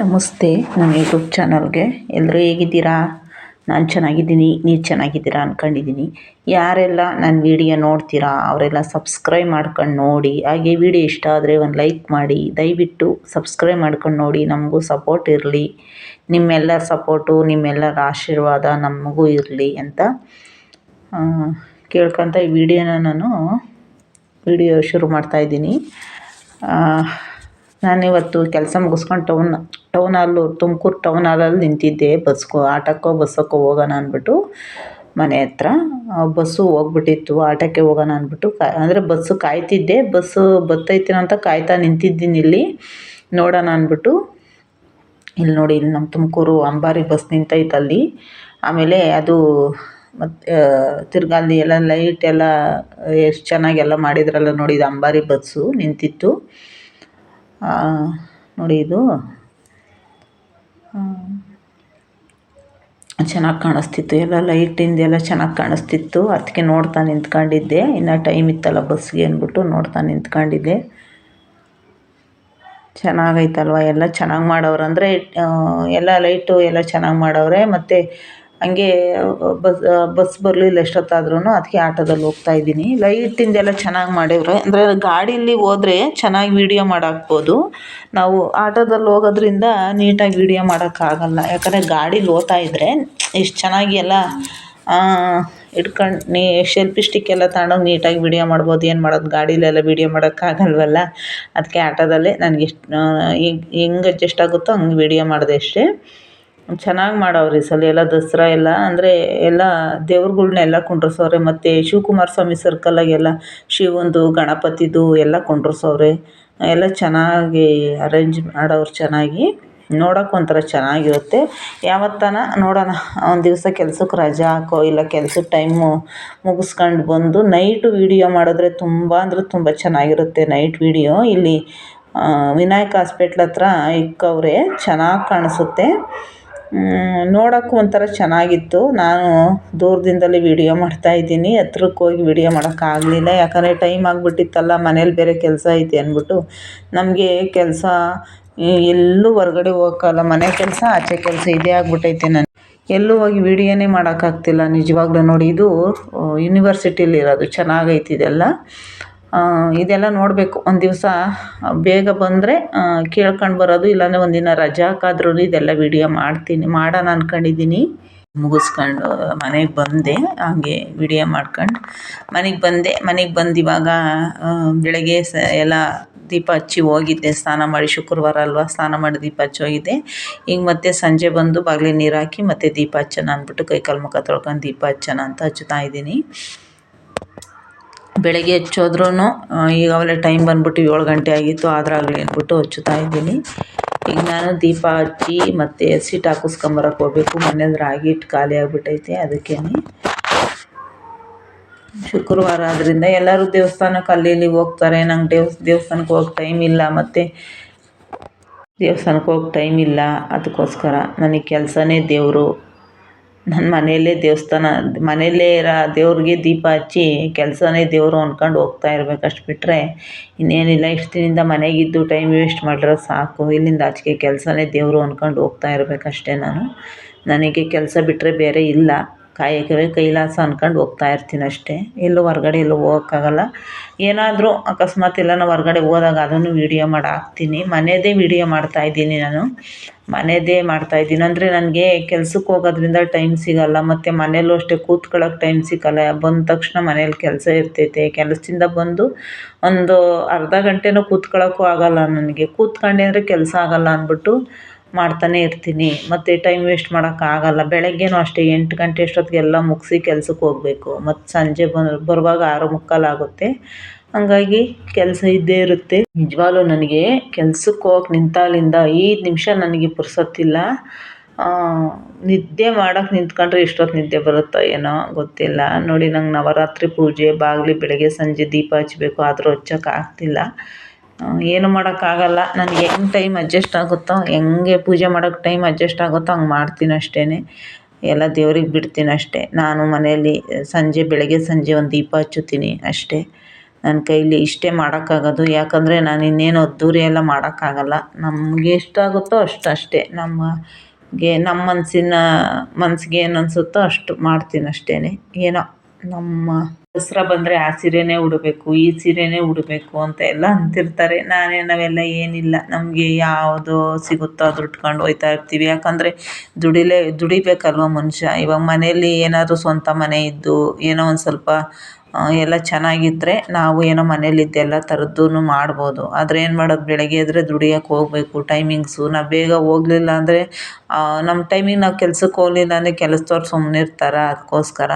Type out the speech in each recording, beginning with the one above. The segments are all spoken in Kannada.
ನಮಸ್ತೆ, ನನ್ನ ಯೂಟ್ಯೂಬ್ ಚಾನಲ್ಗೆ. ಎಲ್ಲರೂ ಹೇಗಿದ್ದೀರಾ? ನಾನು ಚೆನ್ನಾಗಿದ್ದೀನಿ, ನೀವು ಚೆನ್ನಾಗಿದ್ದೀರಾ ಅಂದ್ಕೊಂಡಿದ್ದೀನಿ ಯಾರೆಲ್ಲ ನನ್ನ ವಿಡಿಯೋ ನೋಡ್ತೀರಾ, ಅವರೆಲ್ಲ ಸಬ್ಸ್ಕ್ರೈಬ್ ಮಾಡ್ಕೊಂಡು ನೋಡಿ. ಹಾಗೆ ವಿಡಿಯೋ ಇಷ್ಟ ಆದರೆ ಒಂದು ಲೈಕ್ ಮಾಡಿ. ದಯವಿಟ್ಟು ಸಬ್ಸ್ಕ್ರೈಬ್ ಮಾಡ್ಕೊಂಡು ನೋಡಿ, ನಮಗೂ ಸಪೋರ್ಟ್ ಇರಲಿ. ನಿಮ್ಮೆಲ್ಲರ ಸಪೋರ್ಟು, ನಿಮ್ಮೆಲ್ಲರ ಆಶೀರ್ವಾದ ನಮಗೂ ಇರಲಿ ಅಂತ ಕೇಳ್ಕೊತ ಈ ವಿಡಿಯೋನ ನಾನು ವಿಡಿಯೋ ಶುರು ಮಾಡ್ತಾಯಿದ್ದೀನಿ ನಾನಿವತ್ತು ಕೆಲಸ ಮುಗಿಸ್ಕೊಂಡು ಟೌನ್ ಟೌನ್ ಹಾಲು ತುಮಕೂರು ಟೌನ್ ಹಾಲಲ್ಲಿ ನಿಂತಿದ್ದೆ ಬಸ್ಗೋ ಆಟೋಕ್ಕೋ, ಬಸ್ಸಕ್ಕೋ ಹೋಗೋಣ ಅಂದ್ಬಿಟ್ಟು ಮನೆ ಹತ್ರ. ಬಸ್ಸು ಹೋಗ್ಬಿಟ್ಟಿತ್ತು, ಆಟೋಕ್ಕೆ ಹೋಗೋಣ ಅಂದ್ಬಿಟ್ಟು ಕಾ, ಅಂದರೆ ಬಸ್ಸು ಕಾಯ್ತಿದ್ದೆ, ಬಸ್ಸು ಬರ್ತೈತೇನೋ ಅಂತ ಕಾಯ್ತಾ ನಿಂತಿದ್ದೀನಿ ಇಲ್ಲಿ. ನೋಡೋಣ ಅಂದ್ಬಿಟ್ಟು ಇಲ್ಲಿ ನೋಡಿ, ಇಲ್ಲಿ ನಮ್ಮ ತುಮಕೂರು ಅಂಬಾರಿ ಬಸ್ ನಿಂತೈತೆ ಅಲ್ಲಿ. ಆಮೇಲೆ ಅದು ಮತ್ತು ತಿರ್ಗಾ ಅಲ್ಲಿ ಎಲ್ಲ ಲೈಟ್ ಎಲ್ಲ, ಎಷ್ಟು ಚೆನ್ನಾಗಿ ಎಲ್ಲ ಮಾಡಿದ್ರಲ್ಲ ನೋಡಿ, ಇದು ಅಂಬಾರಿ ಬಸ್ಸು ನಿಂತಿತ್ತು. ನೋಡಿ ಇದು. ಚೆನ್ನಾಗಿ ಕಾಣಿಸ್ತಿತ್ತು. ಎಲ್ಲ ಲೈಟಿಂದ ಎಲ್ಲ ಚೆನ್ನಾಗಿ ಕಾಣಿಸ್ತಿತ್ತು. ಅದಕ್ಕೆ ನೋಡ್ತಾ ನಿಂತ್ಕೊಂಡಿದ್ದೆ. ಇನ್ನು ಟೈಮ್ ಇತ್ತಲ್ಲ ಬಸ್ಗೆ ಅಂದ್ಬಿಟ್ಟು ನೋಡ್ತಾ ನಿಂತ್ಕೊಂಡಿದ್ದೆ. ಚೆನ್ನಾಗೈತಲ್ವ? ಎಲ್ಲ ಚೆನ್ನಾಗಿ ಮಾಡವ್ರೆ ಅಂದರೆ ಎಲ್ಲ ಲೈಟು ಎಲ್ಲ ಚೆನ್ನಾಗಿ ಮಾಡವ್ರೆ ಮತ್ತು ಹಂಗೆ ಬಸ್ ಬಸ್ ಬರಲಿಲ್ಲ ಎಷ್ಟೊತ್ತಾದ್ರೂ ಅದಕ್ಕೆ ಆಟೋದಲ್ಲಿ ಹೋಗ್ತಾ ಇದ್ದೀನಿ. ಲೈಟಿಂದೆಲ್ಲ ಚೆನ್ನಾಗಿ ಮಾಡವ್ರೆ. ಅಂದರೆ ಗಾಡೀಲಿ ಹೋದ್ರೆ ಚೆನ್ನಾಗಿ ವೀಡಿಯೋ ಮಾಡಾಕ್ಬೋದು. ನಾವು ಆಟೋದಲ್ಲಿ ಹೋಗೋದ್ರಿಂದ ನೀಟಾಗಿ ವೀಡಿಯೋ ಮಾಡೋಕ್ಕಾಗಲ್ಲ. ಯಾಕಂದರೆ ಗಾಡೀಲಿ ಹೋಗ್ತಾ ಇದ್ದರೆ ಎಷ್ಟು ಚೆನ್ನಾಗಿ ಎಲ್ಲ ಇಟ್ಕೊಂಡು ನೀ, ಸೆಲ್ಫಿ ಸ್ಟಿಕ್ ಎಲ್ಲ ತಗೊಂಡೋಗಿ ನೀಟಾಗಿ ವೀಡಿಯೋ ಮಾಡ್ಬೋದು. ಏನು ಮಾಡೋದು? ಗಾಡೀಲೆಲ್ಲ ವೀಡಿಯೋ ಮಾಡೋಕ್ಕಾಗಲ್ವಲ್ಲ. ಅದಕ್ಕೆ ಆಟೋದಲ್ಲೇ ನನಗೆ ಎಷ್ಟು ಹೆಂಗೆ ಅಡ್ಜಸ್ಟ್ ಆಗುತ್ತೋ ಹಂಗೆ ವೀಡಿಯೋ ಮಾಡಿದೆ ಅಷ್ಟೇ. ಚೆನ್ನಾಗಿ ಮಾಡವ್ರೆ ಈ ಸಲ ಎಲ್ಲ ದಸರಾ ಎಲ್ಲ. ಅಂದರೆ ಎಲ್ಲ ದೇವ್ರುಗಳ್ನೆಲ್ಲ ಕುಂಡ್ರಸವ್ರೆ, ಮತ್ತು ಶಿವಕುಮಾರ ಸ್ವಾಮಿ ಸರ್ಕಲ್ಲಾಗೆಲ್ಲ ಶಿವಂದು, ಗಣಪತಿದು ಎಲ್ಲ ಕುಂಡ್ರಸವ್ರೆ. ಎಲ್ಲ ಚೆನ್ನಾಗಿ ಅರೇಂಜ್ ಮಾಡವ್ರೆ ಚೆನ್ನಾಗಿ. ನೋಡೋಕೆ ಒಂಥರ ಚೆನ್ನಾಗಿರುತ್ತೆ. ಯಾವತ್ತಾನ ನೋಡೋಣ. ಒಂದು ದಿವಸ ಕೆಲ್ಸಕ್ಕೆ ರಜಾ ಹಾಕೋ, ಇಲ್ಲ ಕೆಲ್ಸದ ಟೈಮು ಮುಗಿಸ್ಕೊಂಡು ಬಂದು ನೈಟು ವೀಡಿಯೋ ಮಾಡಿದ್ರೆ ತುಂಬ ಅಂದರೆ ತುಂಬ ಚೆನ್ನಾಗಿರುತ್ತೆ ನೈಟ್ ವೀಡಿಯೋ ಇಲ್ಲಿ ವಿನಾಯಕ ಹಾಸ್ಪೆಟ್ಲ್ ಹತ್ರ ಇಕ್ಕವ್ರೆ, ಚೆನ್ನಾಗಿ ಕಾಣಿಸುತ್ತೆ. ನೋಡೋಕ್ಕೂ ಒಂಥರ ಚೆನ್ನಾಗಿತ್ತು. ನಾನು ದೂರದಿಂದಲೇ ವೀಡಿಯೋ ಮಾಡ್ತಾಯಿದ್ದೀನಿ ಹತ್ರಕ್ಕೆ ಹೋಗಿ ವೀಡಿಯೋ ಮಾಡೋಕ್ಕಾಗಲಿಲ್ಲ ಯಾಕಂದರೆ ಟೈಮ್ ಆಗಿಬಿಟ್ಟಿತ್ತಲ್ಲ, ಮನೇಲಿ ಬೇರೆ ಕೆಲಸ ಐತೆ ಅಂದ್ಬಿಟ್ಟು. ನಮಗೆ ಕೆಲಸ ಎಲ್ಲೂ ಹೊರ್ಗಡೆ ಹೋಗೋಕ್ಕಲ್ಲ, ಮನೆ ಕೆಲಸ, ಆಚೆ ಕೆಲಸ ಇದೇ ಆಗಿಬಿಟ್ಟೈತೆ ನಾನು ಎಲ್ಲೂ ಹೋಗಿ ವೀಡಿಯೋನೇ ಮಾಡೋಕ್ಕಾಗ್ತಿಲ್ಲ ನಿಜವಾಗ್ಲೂ ನೋಡಿ. ಇದು ಯೂನಿವರ್ಸಿಟಿಲಿರೋದು ಚೆನ್ನಾಗೈತೆ ಇದೆಲ್ಲ. ಇದೆಲ್ಲ ನೋಡಬೇಕು. ಒಂದು ದಿವಸ ಬೇಗ ಬಂದರೆ ಕೇಳ್ಕೊಂಡು ಬರೋದು, ಇಲ್ಲಾಂದರೆ ಒಂದಿನ ರಜಾ ಹಾಕಾದ್ರೂ ಇದೆಲ್ಲ ವಿಡಿಯೋ ಮಾಡ್ತೀನಿ. ಮಾಡೋಣ ಅಂದ್ಕೊಂಡಿದ್ದೀನಿ ಮುಗಿಸ್ಕೊಂಡು ಮನೆಗೆ ಬಂದೆ. ಹಂಗೆ ವಿಡಿಯೋ ಮಾಡ್ಕೊಂಡು ಮನೆಗೆ ಬಂದೆ. ಮನೆಗೆ ಬಂದು ಇವಾಗ ಬೆಳಗ್ಗೆ ಸ, ಎಲ್ಲ ದೀಪ ಹಚ್ಚಿ ಹೋಗಿದ್ದೆ. ಸ್ನಾನ ಮಾಡಿ ಶುಕ್ರವಾರ ಅಲ್ವಾ, ಸ್ನಾನ ಮಾಡಿ ದೀಪ ಹಚ್ಚಿ ಹೋಗಿದ್ದೆ. ಈಗ ಮತ್ತೆ ಸಂಜೆ ಬಂದು ಬಾಗಿಲಿಗೆ ನೀರು ಹಾಕಿ ಮತ್ತೆ ದೀಪ ಹಚ್ಚೋಣ ಅಂದ್ಬಿಟ್ಟು ಕೈಕಾಲು ಮುಖ ತೊಳ್ಕೊಂಡು ದೀಪ ಹಚ್ಚೋಣ ಅಂತ ಹಚ್ಚುತ್ತಾ ಇದ್ದೀನಿ. ಬೆಳಗ್ಗೆ ಹಚ್ಚೋದ್ರೂ ಈಗ ಅವಲೇ ಟೈಮ್ ಬಂದ್ಬಿಟ್ಟು ಏಳು ಗಂಟೆ ಆಗಿತ್ತು, ಆದ್ರಾಗಲಿ ಅಂದ್ಬಿಟ್ಟು ಹಚ್ಚುತ್ತಾ ಇದ್ದೀನಿ. ಈಗ ನಾನು ದೀಪ ಹಚ್ಚಿ ಮತ್ತು ಸೀಟ್ ಹಾಕಿಸ್ಕೊಂಬರಕ್ಕೆ ಹೋಗ್ಬೇಕು. ಮನೇಲಿ ರಾಗಿ ಹಿಟ್ಟು ಖಾಲಿ ಆಗಿಬಿಟ್ಟೈತೆ ಅದಕ್ಕೇ ಶುಕ್ರವಾರ ಆದ್ದರಿಂದ ಎಲ್ಲರೂ ದೇವಸ್ಥಾನಕ್ಕೆ ಅಲ್ಲಿ ಇಲ್ಲಿ ಹೋಗ್ತಾರೆ. ನಂಗೆ ದೇವ್ ದೇವಸ್ಥಾನಕ್ಕೆ ಹೋಗಕ್ಕೆ ಟೈಮ್ ಇಲ್ಲ, ಮತ್ತು ದೇವಸ್ಥಾನಕ್ಕೆ ಹೋಗಕ್ಕೆ ಟೈಮ್ ಇಲ್ಲ. ಅದಕ್ಕೋಸ್ಕರ ನನಗೆ ಕೆಲಸನೇ ದೇವರು. ನನ್ನ ಮನೆಯಲ್ಲೇ ದೇವಸ್ಥಾನ, ಮನೆಯಲ್ಲೇ ಇರೋ ದೇವ್ರಿಗೆ ದೀಪ ಹಚ್ಚಿ ಕೆಲಸನೇ ದೇವರು ಅಂದ್ಕೊಂಡು ಹೋಗ್ತಾ ಇರ್ಬೇಕು ಅಷ್ಟು ಬಿಟ್ಟರೆ ಇನ್ನೇನಿಲ್ಲ. ಇಷ್ಟು ದಿನದಿಂದ ಮನೆಗಿದ್ದು ಟೈಮ್ ವೇಸ್ಟ್ ಮಾಡಿರೋ ಸಾಕು. ಇಲ್ಲಿಂದ ಆಚೆಗೆ ಕೆಲಸನೇ ದೇವರು ಅಂದ್ಕೊಂಡು ಹೋಗ್ತಾ ಇರಬೇಕಷ್ಟೇ ನಾನು. ನನಗೆ ಕೆಲಸ ಬಿಟ್ಟರೆ ಬೇರೆ ಇಲ್ಲ. ಕಾಯಕವೇ ಕೈಲಾಸ ಅಂದ್ಕೊಂಡು ಹೋಗ್ತಾ ಇರ್ತೀನಿ ಅಷ್ಟೇ. ಎಲ್ಲೂ ಹೊರ್ಗಡೆ ಎಲ್ಲೂ ಹೋಗೋಕ್ಕಾಗಲ್ಲ. ಏನಾದರೂ ಅಕಸ್ಮಾತ್ ಎಲ್ಲ ನಾವು ಹೊರ್ಗಡೆ ಹೋದಾಗ ಅದನ್ನು ವಿಡಿಯೋ ಮಾಡಿ ಹಾಕ್ತೀನಿ ಮನೆಯದೇ ವೀಡಿಯೋ ಮಾಡ್ತಾಯಿದ್ದೀನಿ ನಾನು. ಮನೆಯದೇ ಮಾಡ್ತಾಯಿದ್ದೀನಿ ಅಂದರೆ ನನಗೆ ಕೆಲ್ಸಕ್ಕೆ ಹೋಗೋದ್ರಿಂದ ಟೈಮ್ ಸಿಗೋಲ್ಲ. ಮತ್ತು ಮನೇಲೂ ಅಷ್ಟೇ ಕೂತ್ಕೊಳ್ಳೋಕೆ ಟೈಮ್ ಸಿಗೋಲ್ಲ. ಬಂದ ತಕ್ಷಣ ಮನೇಲಿ ಕೆಲಸ ಇರ್ತೈತೆ. ಕೆಲಸದಿಂದ ಬಂದು ಒಂದು ಅರ್ಧ ಗಂಟೆನೂ ಕೂತ್ಕೊಳ್ಳೋಕ್ಕೂ ಆಗೋಲ್ಲ ನನಗೆ. ಕೂತ್ಕೊಂಡೆ ಅಂದರೆ ಕೆಲಸ ಆಗೋಲ್ಲ ಅಂದ್ಬಿಟ್ಟು ಮಾಡ್ತಾನೆ ಇರ್ತೀನಿ. ಮತ್ತು ಟೈಮ್ ವೇಸ್ಟ್ ಮಾಡೋಕ್ಕಾಗಲ್ಲ ಬೆಳಗ್ಗೆನೂ ಅಷ್ಟೇ ಎಂಟು ಗಂಟೆ ಅಷ್ಟೊತ್ತಿಗೆಲ್ಲ ಮುಗಿಸಿ ಕೆಲ್ಸಕ್ಕೆ ಹೋಗಬೇಕು. ಮತ್ತು ಸಂಜೆ ಬರುವಾಗ ಆರು ಮುಕ್ಕಾಲು ಆಗುತ್ತೆ. ಹಂಗಾಗಿ ಕೆಲಸ ಇದ್ದೇ ಇರುತ್ತೆ. ನಿಜವಾಗ್ಲೂ ನನಗೆ ಕೆಲ್ಸಕ್ಕೆ ಹೋಗಕ್ಕೆ ನಿಂತಾಲಿಂದ ಐದು ನಿಮಿಷ ನನಗೆ ಪುರ್ಸೊತ್ತಿಲ್ಲ. ನಿದ್ದೆ ಮಾಡೋಕೆ ನಿಂತ್ಕೊಂಡ್ರೆ ಎಷ್ಟೊತ್ತು ನಿದ್ದೆ ಬರುತ್ತೋ ಏನೋ ಗೊತ್ತಿಲ್ಲ. ನೋಡಿ ನಂಗೆ ನವರಾತ್ರಿ ಪೂಜೆ ಬಾಗಿಲು ಬೆಳಗ್ಗೆ ಸಂಜೆ ದೀಪ ಹಚ್ಚಬೇಕು ಆದರೂ ಹಚ್ಚೋಕೆ ಆಗ್ತಿಲ್ಲ. ಆ, ಏನು ಮಾಡೋಕ್ಕಾಗಲ್ಲ. ನನಗೆ ಹೆಂಗೆ ಟೈಮ್ ಅಡ್ಜಸ್ಟ್ ಆಗುತ್ತೋ, ಹೆಂಗೆ ಪೂಜೆ ಮಾಡೋಕ್ಕೆ ಟೈಮ್ ಅಡ್ಜಸ್ಟ್ ಆಗುತ್ತೋ ಹಂಗೆ ಮಾಡ್ತೀನಿ ಅಷ್ಟೇ ಎಲ್ಲ ದೇವ್ರಿಗೆ ಬಿಡ್ತೀನಿ ಅಷ್ಟೇ. ನಾನು ಮನೆಯಲ್ಲಿ ಸಂಜೆ, ಬೆಳಗ್ಗೆ ಸಂಜೆ ಒಂದು ದೀಪ ಹಚ್ಚುತ್ತೀನಿ ಅಷ್ಟೇ. ನನ್ನ ಕೈಲಿ ಇಷ್ಟೇ ಮಾಡೋಕ್ಕಾಗೋದು. ಯಾಕಂದರೆ ನಾನು ಇನ್ನೇನು ಅದ್ದೂರಿ ಎಲ್ಲ ಮಾಡೋಕ್ಕಾಗಲ್ಲ. ನಮಗೆ ಎಷ್ಟಾಗುತ್ತೋ ಅಷ್ಟು ಅಷ್ಟೇ. ನಮಗೆ ನಮ್ಮ ಮನಸ್ಸಿನ ಮನ್ಸಿಗೆ ಏನು ಅನಿಸುತ್ತೋ ಅಷ್ಟು ಮಾಡ್ತೀನಿ ಅಷ್ಟೇ ಏನೋ ನಮ್ಮ ದಸರಾ ಬಂದರೆ ಆ ಸೀರೆನೇ ಉಡಬೇಕು, ಈ ಸೀರೆನೇ ಉಡಬೇಕು ಅಂತ ಎಲ್ಲ ಅಂತಿರ್ತಾರೆ. ನಾನೇ ನಾವೆಲ್ಲ ಏನಿಲ್ಲ, ನಮಗೆ ಯಾವುದು ಸಿಗುತ್ತೋ ಅದು ಉಟ್ಕೊಂಡು ಹೋಗ್ತಾ ಇರ್ತೀವಿ. ಯಾಕಂದರೆ ದುಡಿಲೇ, ದುಡಿಬೇಕಲ್ವ ಮನುಷ್ಯ? ಇವಾಗ ಮನೆಯಲ್ಲಿ ಏನಾದರೂ ಸ್ವಂತ ಮನೆ ಇದ್ದು, ಏನೋ ಒಂದು ಸ್ವಲ್ಪ ಎಲ್ಲ ಚೆನ್ನಾಗಿದ್ದರೆ ನಾವು ಏನೋ ಮನೇಲಿದ್ದೆಲ್ಲ ಥರದ್ದೂ ಮಾಡ್ಬೋದು. ಆದರೆ ಏನು ಮಾಡೋದು? ಬೆಳಗ್ಗೆ ಎದ್ದರೆ ದುಡಿಯೋಕೆ ಹೋಗ್ಬೇಕು. ಟೈಮಿಂಗ್ಸು, ನಾವು ಬೇಗ ಹೋಗಲಿಲ್ಲ ಅಂದರೆ ನಮ್ಮ ಟೈಮಿಗೆ ನಾವು ಕೆಲ್ಸಕ್ಕೆ ಹೋಗ್ಲಿಲ್ಲ ಅಂದರೆ ಕೆಲಸದವ್ರು ಸುಮ್ಮನೆ ಇರ್ತಾರೆ ಅದಕ್ಕೋಸ್ಕರ.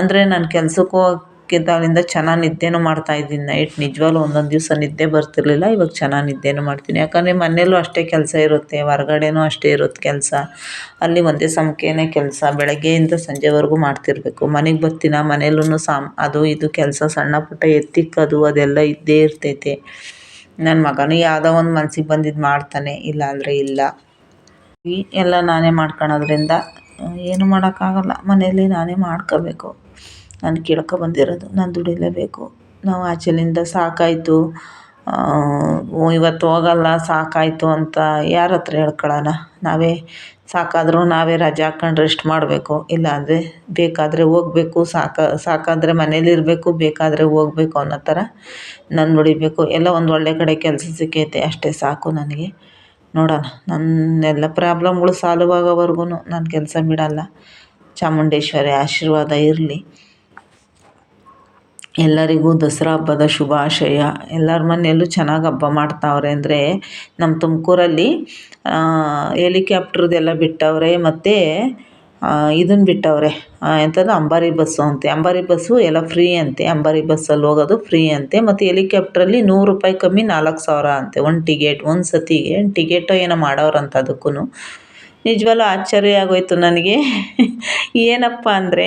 ಅಂದರೆ ನಾನು ಕೆಲ್ಸಕ್ಕೆ ಹೋಗಿದ್ದಾಗಿಂದ ಚೆನ್ನಾಗಿ ನಿದ್ದೆನೂ ಮಾಡ್ತಾಯಿದ್ದೀನಿ ನೈಟ್. ನಿಜವಾಗ್ಲೂ ಒಂದೊಂದು ದಿವಸ ನಿದ್ದೆ ಬರ್ತಿರಲಿಲ್ಲ, ಇವಾಗ ಚೆನ್ನಾಗಿ ನಿದ್ದೆನೂ ಮಾಡ್ತೀನಿ. ಯಾಕಂದರೆ ಮನೆಯಲ್ಲೂ ಅಷ್ಟೇ ಕೆಲಸ ಇರುತ್ತೆ, ಹೊರಗಡೆನೂ ಅಷ್ಟೇ ಇರುತ್ತೆ ಕೆಲಸ. ಅಲ್ಲಿ ಒಂದೇ ಸಮಕ್ಕೇನೆ ಕೆಲಸ. ಬೆಳಗ್ಗೆಯಿಂದ ಸಂಜೆವರೆಗೂ ಮಾಡ್ತಿರಬೇಕು. ಮನೆಗೆ ಬರ್ತೀನ? ಮನೆಯಲ್ಲೂ ಸಾಮ್, ಅದು ಇದು ಕೆಲಸ, ಸಣ್ಣ ಪುಟ್ಟ ಎತ್ತಿಕ್ಕೋದು, ಅದೆಲ್ಲ ಇದ್ದೇ ಇರ್ತೈತೆ. ನನ್ನ ಮಗನೂ ಯಾವುದೋ ಒಂದು ಮನ್ಸಿಗೆ ಬಂದಿದ್ದು ಮಾಡ್ತಾನೆ ಇಲ್ಲ. ಅಂದರೆ ಇಲ್ಲ ಎಲ್ಲ ನಾನೇ ಮಾಡ್ಕೊಳೋದ್ರಿಂದ ಏನು ಮಾಡೋಕ್ಕಾಗಲ್ಲ. ಮನೆಯಲ್ಲಿ ನಾನೇ ಮಾಡ್ಕೋಬೇಕು. ನಾನು ಕೇಳ್ಕೊ ಬಂದಿರೋದು, ನಾನು ದುಡಿಲೇಬೇಕು. ನಾವು ಆಚೆಲಿಂದ ಸಾಕಾಯಿತು. ಇವತ್ತು ಹೋಗಲ್ಲ, ಸಾಕಾಯಿತು ಅಂತ ಯಾರ ಹತ್ರ ಹೇಳ್ಕೊಳ್ಳೋಣ ನಾವೇ ಸಾಕಾದರೂ ನಾವೇ ರಜೆ ಹಾಕ್ಕೊಂಡು ರೆಸ್ಟ್ ಮಾಡಬೇಕು. ಇಲ್ಲಾಂದರೆ ಬೇಕಾದರೆ ಹೋಗ್ಬೇಕು, ಸಾಕ, ಸಾಕಾದರೆ ಮನೇಲಿರಬೇಕು ಬೇಕಾದರೆ ಹೋಗ್ಬೇಕು ಅನ್ನೋ ಥರ ನಾನು ದುಡಿಬೇಕು. ಎಲ್ಲ ಒಂದು ಒಳ್ಳೆ ಕಡೆ ಕೆಲಸ ಸಿಕ್ಕೈತೆ, ಅಷ್ಟೇ ಸಾಕು ನನಗೆ. ನೋಡೋಣ, ನನ್ನೆಲ್ಲ ಪ್ರಾಬ್ಲಮ್ಗಳು ಸಾಲ್ವ್ ಆಗೋವರ್ಗೂ ನಾನು ಕೆಲಸ ಬಿಡೋಲ್ಲ. ಚಾಮುಂಡೇಶ್ವರಿ ಆಶೀರ್ವಾದ ಇರಲಿ. ಎಲ್ಲರಿಗೂ ದಸರಾ ಹಬ್ಬದ ಶುಭಾಶಯ. ಎಲ್ಲರ ಮನೆಯಲ್ಲೂ ಚೆನ್ನಾಗಿ ಹಬ್ಬ ಮಾಡ್ತಾವ್ರೆ ಅಂದರೆ ನಮ್ಮ ತುಮಕೂರಲ್ಲಿ ಹೆಲಿಕ್ಯಾಪ್ಟ್ರದ್ದೆಲ್ಲ ಬಿಟ್ಟವ್ರೆ ಮತ್ತು ಇದನ್ನು ಬಿಟ್ಟವ್ರೆ. ಎಂಥದ್ದು ಅಂಬಾರಿ ಬಸ್ಸು ಅಂತೆ. ಅಂಬಾರಿ ಬಸ್ಸು ಎಲ್ಲ ಫ್ರೀ ಅಂತೆ. ಅಂಬಾರಿ ಬಸ್ಸಲ್ಲಿ ಹೋಗೋದು ಫ್ರೀ ಅಂತೆ. ಮತ್ತು ಹೆಲಿಕ್ಯಾಪ್ಟ್ರಲ್ಲಿ ನೂರು ರೂಪಾಯಿ ಕಮ್ಮಿ ನಾಲ್ಕು ಸಾವಿರ ಅಂತೆ. ಒಂದು ಟಿಕೆಟ್ ಒಂದು ಸತಿಗೆ ಟಿಕೆಟೋ ಏನೋ ಮಾಡವ್ರಂತೆ ಅದಕ್ಕೂ ನಿಜವಾಗ್ಲೂ ಆಶ್ಚರ್ಯ ಆಗೋಯ್ತು ನನಗೆ. ಏನಪ್ಪ ಅಂದರೆ,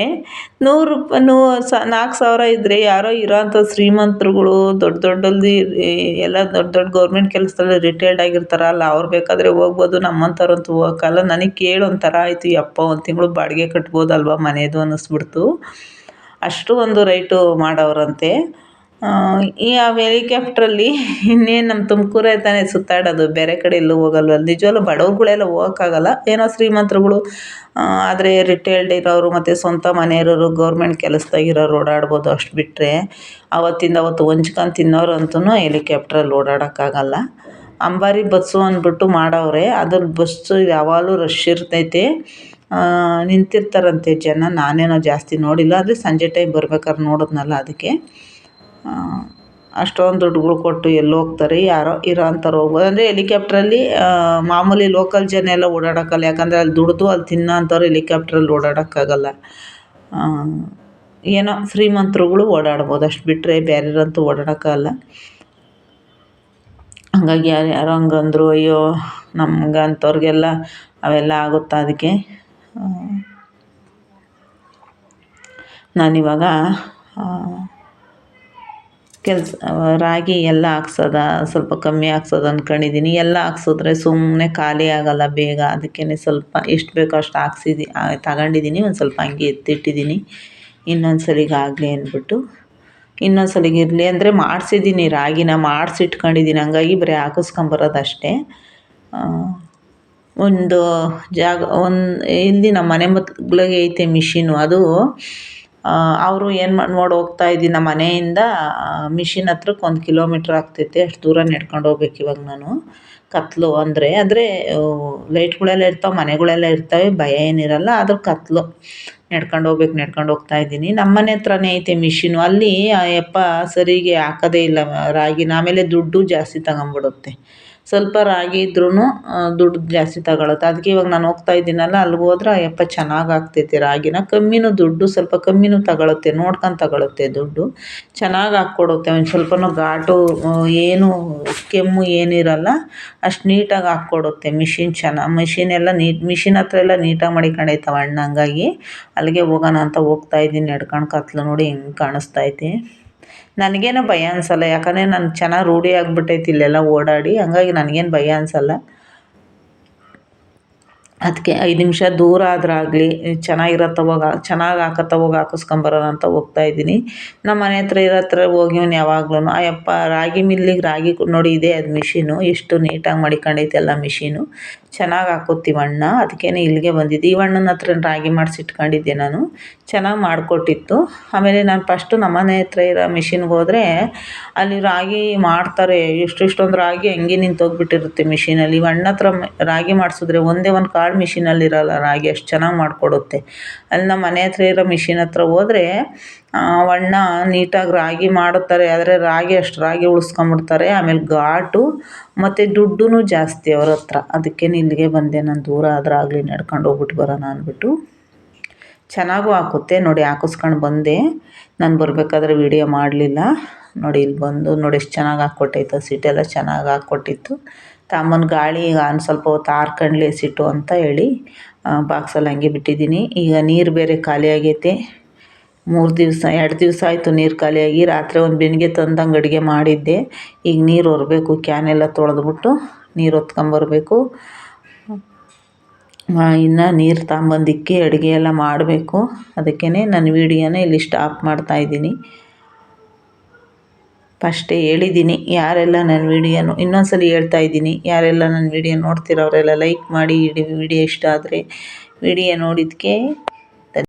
ನೂರು ರೂಪಾಯಿ ನೂ, ಸ, ನಾಲ್ಕು ಸಾವಿರ ಇದ್ದರೆ ಯಾರೋ ಇರೋಂಥ ಶ್ರೀಮಂತರುಗಳು ದೊಡ್ಡ ದೊಡ್ಡಲ್ಲಿ ಎಲ್ಲ ದೊಡ್ಡ ದೊಡ್ಡ ಗೌರ್ಮೆಂಟ್ ಕೆಲಸದಲ್ಲಿ ರಿಟೈರ್ಡ್ ಆಗಿರ್ತಾರಲ್ಲ, ಅವ್ರು ಬೇಕಾದರೆ ಹೋಗ್ಬೋದು, ನಮ್ಮಂಥವ್ರಂತೂ ಹೋಗೋಕ್ಕಲ್ಲ. ನನಗೆ ಕೇಳಿ ಒಂಥರ ಆಯಿತು ಯಪ್ಪ ಒಂದು ತಿಂಗಳು ಬಾಡಿಗೆ ಕಟ್ಬೋದಲ್ವ ಮನೆಯದು ಅನ್ನಿಸ್ಬಿಡ್ತು. ಅಷ್ಟು ಒಂದು ರೈಟು ಮಾಡವ್ರಂತೆ. ಈ ಆ ಹೆಲಿಕ್ಯಾಪ್ಟ್ರಲ್ಲಿ ಇನ್ನೇನು ನಮ್ಮ ತುಮಕೂರೇ ತಾನೇ ಸುತ್ತಾಡೋದು. ಬೇರೆ ಕಡೆ ಎಲ್ಲೂ ಹೋಗಲ್ವಲ್ಲ. ನಿಜವಾಗ್ಲೂ ಬಡವ್ರುಗಳೆಲ್ಲ ಹೋಗೋಕ್ಕಾಗಲ್ಲ. ಏನೋ ಶ್ರೀಮಂತರುಗಳು ಆದರೆ ರಿಟೈರ್ಡ್ ಇರೋರು ಮತ್ತು ಸ್ವಂತ ಮನೆ ಇರೋರು ಗೌರ್ಮೆಂಟ್ ಕೆಲ್ಸದಾಗಿರೋರು ಓಡಾಡ್ಬೋದು ಅಷ್ಟು ಬಿಟ್ಟರೆ ಅವತ್ತಿಂದ ಅವತ್ತು ಹೊಂಚ್ಕೊಂಡು ತಿನ್ನೋರಂತೂ ಹೆಲಿಕ್ಯಾಪ್ಟ್ರಲ್ಲಿ ಓಡಾಡೋಕ್ಕಾಗಲ್ಲ. ಅಂಬಾರಿ ಬಸ್ಸು ಅಂದ್ಬಿಟ್ಟು ಮಾಡವ್ರೆ ಅದ್ರ ಬಸ್ಸು ಯಾವಾಗಲೂ ರಶ್ ಇರ್ತೈತೆ. ನಿಂತಿರ್ತಾರಂತೆ ಜನ. ನಾನೇನೋ ಜಾಸ್ತಿ ನೋಡಿಲ್ಲ. ಆದರೆ ಸಂಜೆ ಟೈಮ್ ಬರ್ಬೇಕಾದ್ರೆ ನೋಡಿದ್ನಲ್ಲ ಅದಕ್ಕೆ. ಅಷ್ಟೊಂದು ದುಡ್ಡುಗಳು ಕೊಟ್ಟು ಎಲ್ಲಿ ಹೋಗ್ತಾರೆ, ಯಾರೋ ಇರೋ ಅಂಥವ್ರು ಹೋಗ್ಬೋದು. ಅಂದರೆ ಹೆಲಿಕ್ಯಾಪ್ಟ್ರಲ್ಲಿ ಮಾಮೂಲಿ ಲೋಕಲ್ ಜನ ಎಲ್ಲ ಓಡಾಡೋಕ್ಕಲ್ಲ. ಯಾಕಂದರೆ ಅಲ್ಲಿ ದುಡಿದು, ಅಲ್ಲಿ ತಿನ್ನೋ ಅಂಥವ್ರು ಹೆಲಿಕ್ಯಾಪ್ಟ್ರಲ್ಲಿ ಓಡಾಡೋಕ್ಕಾಗಲ್ಲ. ಏನೋ ಶ್ರೀಮಂತರುಗಳು ಓಡಾಡ್ಬೋದು. ಅಷ್ಟು ಬಿಟ್ಟರೆ ಬೇರೆಯವ್ರಂತೂ ಓಡಾಡೋಕ್ಕಾಗಲ್ಲ. ಹಾಗಾಗಿ ಯಾರು, ಯಾರೋ ಹಂಗಂದ್ರು, ಅಯ್ಯೋ, ನಮ್ಗೆ ಅಂಥವ್ರಿಗೆಲ್ಲ ಅವೆಲ್ಲ ಆಗುತ್ತಾ ಅದಕ್ಕೆ? ನಾನಿವಾಗ ಕೆಲಸ ರಾಗಿ ಎಲ್ಲ ಹಾಕ್ಸೋದ, ಸ್ವಲ್ಪ ಕಮ್ಮಿ ಹಾಕ್ಸೋದು ಅಂದ್ಕೊಂಡಿದ್ದೀನಿ ಎಲ್ಲ ಹಾಕ್ಸಿದ್ರೆ ಸುಮ್ಮನೆ ಖಾಲಿ ಆಗೋಲ್ಲ ಬೇಗ. ಅದಕ್ಕೇ ಸ್ವಲ್ಪ ಎಷ್ಟು ಬೇಕೋ ಅಷ್ಟು ಹಾಕ್ಸಿದಿ ತಗೊಂಡಿದ್ದೀನಿ ಒಂದು ಸ್ವಲ್ಪ ಹಂಗೆ ಎತ್ತಿಟ್ಟಿದ್ದೀನಿ ಇನ್ನೊಂದು ಸಲಿಗೆ ಆಗಲಿ ಅಂದ್ಬಿಟ್ಟು ಇನ್ನೊಂದು ಸಲಿಗೆ ಇರಲಿ ಅಂದರೆ ಮಾಡಿಸಿದ್ದೀನಿ ರಾಗಿನ ಮಾಡಿಸಿಟ್ಕೊಂಡಿದ್ದೀನಿ ಹಂಗಾಗಿ ಬರೀ ಹಾಕಿಸ್ಕೊಂಬರೋದು ಅಷ್ಟೇ ಒಂದು ಜಾಗ, ಒಂದು, ಇಲ್ಲಿ ನಮ್ಮ ಮನೆ ಮಗ್ಳಿಗೆ ಐತೆ ಮಿಷಿನು. ಅದು ಅವರು ಏನು ಮಾಡಿ ನೋಡಿ ಹೋಗ್ತಾ ಇದ್ದೀನಿ ನಮ್ಮ ಮನೆಯಿಂದ ಮಿಷಿನ್ ಹತ್ರಕ್ಕೆ ಒಂದು ಕಿಲೋಮೀಟ್ರ್ ಆಗ್ತೈತೆ, ಅಷ್ಟು ದೂರ ನೆಡ್ಕೊಂಡು ಹೋಗ್ಬೇಕು ಇವಾಗ ನಾನು. ಕತ್ತಲು ಅಂದರೆ ಅಂದರೆ ಲೈಟ್ಗಳೆಲ್ಲ ಇರ್ತಾವೆ, ಮನೆಗಳೆಲ್ಲ ಇರ್ತವೆ, ಭಯ ಏನಿರಲ್ಲ, ಆದರೂ ಕತ್ತಲು ನೆಡ್ಕೊಂಡು ಹೋಗ್ಬೇಕು, ನೆಡ್ಕೊಂಡು ಹೋಗ್ತಾ ಇದ್ದೀನಿ. ನಮ್ಮ ಮನೆ ಹತ್ರನೇ ಐತೆ ಮಿಷಿನು, ಅಲ್ಲಿ ಅಪ್ಪ ಸರಿಗೆ ಹಾಕೋದೇ ಇಲ್ಲ, ರಾಗಿನ, ಆಮೇಲೆ ದುಡ್ಡು ಜಾಸ್ತಿ ತಗೊಂಬಿಡುತ್ತೆ. ಸ್ವಲ್ಪ ರಾಗಿ ಇದ್ರೂ ದುಡ್ಡು ಜಾಸ್ತಿ ತಗೊಳುತ್ತೆ. ಅದಕ್ಕೆ ಇವಾಗ ನಾನು ಹೋಗ್ತಾ ಇದ್ದೀನಲ್ಲ, ಅಲ್ಲಿಗೆ ಹೋದ್ರೆ ಯಪ್ಪ ಚೆನ್ನಾಗಿ ಆಗ್ತೈತೆ ರಾಗಿನ. ಕಮ್ಮಿನೂ ದುಡ್ಡು, ಸ್ವಲ್ಪ ಕಮ್ಮಿನೂ ತಗೊಳುತ್ತೆ. ನೋಡ್ಕೊಂಡು ತಗೊಳುತ್ತೆ ದುಡ್ಡು. ಚೆನ್ನಾಗಿ ಹಾಕ್ಕೊಡುತ್ತೆ. ಒಂದು ಸ್ವಲ್ಪನೂ ಘಾಟು ಏನು, ಕೆಮ್ಮು ಏನಿರಲ್ಲ ಅಷ್ಟು ನೀಟಾಗಿ ಹಾಕ್ಕೊಡುತ್ತೆ ಮಿಷಿನ್ ಚೆನ್ನಾಗಿ ಮಿಷಿನ್ ಎಲ್ಲ ನೀಟ್, ಮಿಷಿನ್ ಹತ್ರ ಎಲ್ಲ ನೀಟಾಗಿ ಮಡಿಕೊಂಡೈತೆ ಅಣ್ಣ ಹಂಗಾಗಿ. ಅಲ್ಲಿಗೆ ಹೋಗೋಣ ಅಂತ ಹೋಗ್ತಾ ಇದ್ದೀನಿ. ನಡ್ಕೊಂಡು ಕತ್ಲು ನೋಡಿ ಹೆಂಗೆ ಕಾಣಿಸ್ತೈತೆ ನನಗೇನು ಭಯ ಅನ್ಸಲ್ಲ ಯಾಕಂದರೆ ನಾನು ಚೆನ್ನಾಗಿ ರೂಢಿ ಆಗ್ಬಿಟ್ಟೈತೆ ಇಲ್ಲೆಲ್ಲ ಓಡಾಡಿ ಹಂಗಾಗಿ ನನಗೇನು ಭಯ ಅನ್ಸಲ್ಲ. ಅದಕ್ಕೆ ಐದು ನಿಮಿಷ ದೂರ ಆದ್ರೆ ಆಗಲಿ ಚೆನ್ನಾಗಿರತ್ತವಾಗ ಚೆನ್ನಾಗಿ ಹಾಕತ್ತವಾಗ ಹಾಕಿಸ್ಕೊಂಬರೋಣ ಅಂತ ಹೋಗ್ತಾಯಿದ್ದೀನಿ ನಮ್ಮ ಮನೆ ಹತ್ರ ಇರೋ ಹತ್ರ ಹೋಗಿವ್ನು ಯಾವಾಗ್ಲೂ ಅಯ್ಯಪ್ಪ, ರಾಗಿ ಮಿಲ್ಲಿಗೆ ರಾಗಿ ನೋಡಿ ಇದೆ ಅದು ಮಿಷಿನು, ಎಷ್ಟು ನೀಟಾಗಿ ಮಡಿಕೊಂಡೈತೆ ಎಲ್ಲ ಮಿಷಿನು, ಚೆನ್ನಾಗಿ ಹಾಕೋತೀವಿ ಅಣ್ಣ ಅದಕ್ಕೇ ಇಲ್ಲಿಗೆ ಬಂದಿದ್ದು. ಈ ಅಣ್ಣನ ಹತ್ರ ರಾಗಿ ಮಾಡಿಸಿಟ್ಕೊಂಡಿದ್ದೆ ನಾನು, ಚೆನ್ನಾಗಿ ಮಾಡಿಕೊಟ್ಟಿತ್ತು. ಆಮೇಲೆ ನಾನು ಫಸ್ಟು ನಮ್ಮ ಮನೆ ಹತ್ರ ಇರೋ ಮಿಷಿನ್ಗೆ ಹೋದರೆ, ಅಲ್ಲಿ ರಾಗಿ ಮಾಡ್ತಾರೆ ಇಷ್ಟೊಂದು ರಾಗಿ ಹಂಗೆ ನಿಂತೋಗ್ಬಿಟ್ಟಿರುತ್ತೆ ಮಿಷಿನಲ್ಲಿ. ಇವಣ್ಣ ಹತ್ರ ರಾಗಿ ಮಾಡಿಸಿದ್ರೆ ಒಂದೇ ಒಂದು ಕಾಳು ಮಿಷಿನಲ್ಲಿ ಇರೋಲ್ಲ, ರಾಗಿ ಅಷ್ಟು ಚೆನ್ನಾಗಿ ಮಾಡಿಕೊಡುತ್ತೆ. ಅಲ್ಲಿ ನಮ್ಮ ಮನೆ ಹತ್ರ ಇರೋ ಮಿಷಿನ್ ಹತ್ರ ಹೋದ್ರೆ ಅಣ್ಣ ನೀಟಾಗಿ ರಾಗಿ ಮಾಡುತ್ತಾರೆ, ಆದರೆ ರಾಗಿ ಅಷ್ಟು ರಾಗಿ ಉಳಿಸ್ಕೊಂಬಿಡ್ತಾರೆ ಆಮೇಲೆ ಘಾಟು ಮತ್ತು ದುಡ್ಡು ಜಾಸ್ತಿ ಅವ್ರ ಹತ್ರ. ಅದಕ್ಕೆ ಇಲ್ಲಿಗೆ ಬಂದೆ, ನಾನು ದೂರ ಆದ್ರೆ ಆಗಲಿ ನಡ್ಕೊಂಡು ಹೋಗ್ಬಿಟ್ಟು ಬರೋಣ ಅಂದ್ಬಿಟ್ಟು ಚೆನ್ನಾಗೂ ಹಾಕುತ್ತೆ. ನೋಡಿ ಹಾಕಿಸ್ಕೊಂಡು ಬಂದೆ. ನಾನು ಬರಬೇಕಾದ್ರೆ ವಿಡಿಯೋ ಮಾಡಲಿಲ್ಲ. ನೋಡಿ ಇಲ್ಲಿ ಬಂದು ನೋಡಿ ಎಷ್ಟು ಚೆನ್ನಾಗಿ ಹಾಕ್ಕೊಟ್ಟೈತೆ. ಸೀಟೆಲ್ಲ ಚೆನ್ನಾಗಿ ಹಾಕ್ಕೊಟ್ಟಿತ್ತು. ತಮ್ಮನ ಗಾಳಿ ಈಗ ಒಂದು ಸ್ವಲ್ಪ ಹೊತ್ತು ಆರ್ಕಂಡ್ಲಿ ಸಿಟ್ಟು ಅಂತ ಹೇಳಿ ಬಾಕ್ಸಲ್ಲಿ ಹಂಗೆ ಬಿಟ್ಟಿದ್ದೀನಿ. ಈಗ ನೀರು ಬೇರೆ ಖಾಲಿ ಆಗೈತೆ. ಮೂರು ದಿವಸ, ಎರಡು ದಿವಸ ಆಯಿತು ನೀರು ಖಾಲಿಯಾಗಿ ರಾತ್ರಿ ಒಂದು ಬೆನ್ಗೆ ತಂದಂಗೆ ಅಡುಗೆ ಮಾಡಿದ್ದೆ. ಈಗ ನೀರು ಹೊರಬೇಕು ಕ್ಯಾನೆಲ್ಲ ತೊಳೆದ್ಬಿಟ್ಟು ನೀರು ಹೊತ್ಕೊಂಬರ್ಬೇಕು ಇನ್ನು ನೀರು ತಗೊಂಬಂದಿಕ್ಕಿ ಅಡುಗೆ ಎಲ್ಲ ಮಾಡಬೇಕು. ಅದಕ್ಕೇ ನನ್ನ ವೀಡಿಯೋನ ಇಲ್ಲಿ ಸ್ಟಾಪ್ ಮಾಡ್ತಾಯಿದ್ದೀನಿ ಫಸ್ಟೇ ಹೇಳಿದ್ದೀನಿ, ಯಾರೆಲ್ಲ ನನ್ನ ವೀಡಿಯೋನು ಇನ್ನೊಂದು ಸಲ ಹೇಳ್ತಾ ಇದ್ದೀನಿ, ಯಾರೆಲ್ಲ ನನ್ನ ವೀಡಿಯೋ ನೋಡ್ತಿರೋರೆಲ್ಲ ಲೈಕ್ ಮಾಡಿ ವಿಡಿಯೋ ಇಷ್ಟ ಆದರೆ ವಿಡಿಯೋ ನೋಡಿದ್ದಕ್ಕೆ